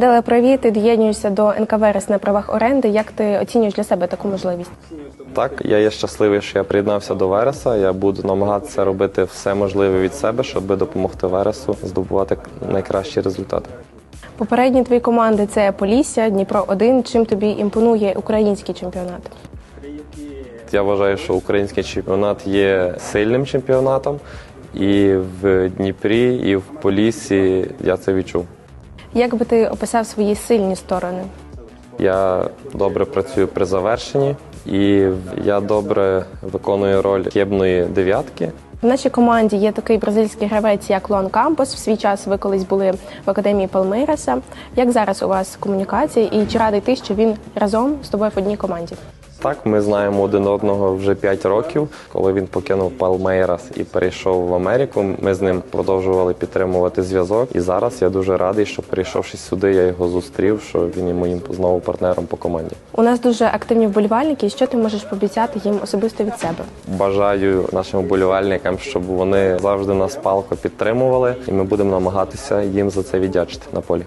Деле, привіт, ти доєднуєшся до НК Верес на правах оренди. Як ти оцінюєш для себе таку можливість? Так, я є щасливий, що я приєднався до Вереса. Я буду намагатися робити все можливе від себе, щоб допомогти Вересу здобувати найкращі результати. Попередні твої команди це Полісся, Дніпро 1 Чим тобі імпонує український чемпіонат? Я вважаю, що український чемпіонат є сильним чемпіонатом, і в Дніпрі, і в Поліссі я це відчув. Як би ти описав свої сильні сторони? Я добре працюю при завершенні, і я добре виконую роль єбної дев'ятки. В нашій команді є такий бразильський гравець, як Лон Кампос. В свій час ви колись були в академії Палмейраса. Як зараз у вас комунікація і чи радий ти, що він разом з тобою в одній команді? Так, ми знаємо один одного вже 5 років. Коли він покинув Палмейрас і перейшов в Америку, ми з ним продовжували підтримувати зв'язок. І зараз я дуже радий, що прийшовши сюди, я його зустрів, що він є моїм знову партнером по команді. У нас дуже активні вболівальники. Що ти можеш пообіцяти їм особисто від себе? Бажаю нашим вболівальникам, щоб вони завжди нас палко підтримували, і ми будемо намагатися їм за це віддячити на полі.